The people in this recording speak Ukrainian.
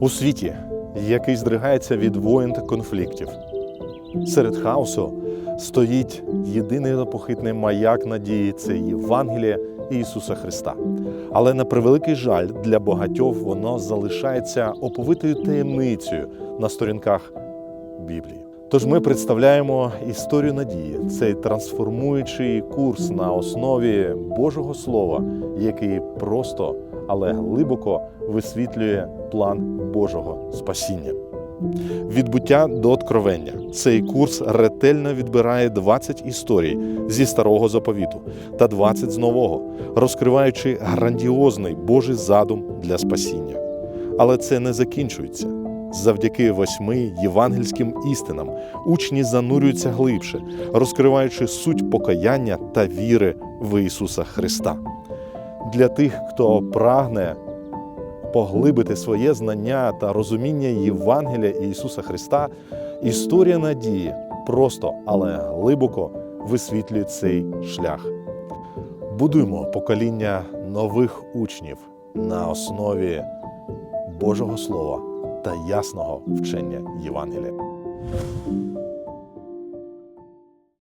У світі, який здригається від воєн та конфліктів, серед хаосу стоїть єдиний непохитний маяк надії це Євангеліє Ісуса Христа. Але на превеликий жаль для багатьох воно залишається оповитою таємницею на сторінках Біблії. Тож ми представляємо історію надії, цей трансформуючий курс на основі Божого Слова, який просто, але глибоко висвітлює план Божого спасіння. Від буття до откровення цей курс ретельно відбирає 20 історій зі старого заповіту та 20 з нового, розкриваючи грандіозний Божий задум для спасіння. Але це не закінчується. Завдяки восьми євангельським істинам учні занурюються глибше, розкриваючи суть покаяння та віри в Ісуса Христа. Для тих, хто прагне поглибити своє знання та розуміння Євангелія Ісуса Христа, історія надії просто, але глибоко висвітлює цей шлях. Будуємо покоління нових учнів на основі Божого Слова та ясного вчення Євангелія.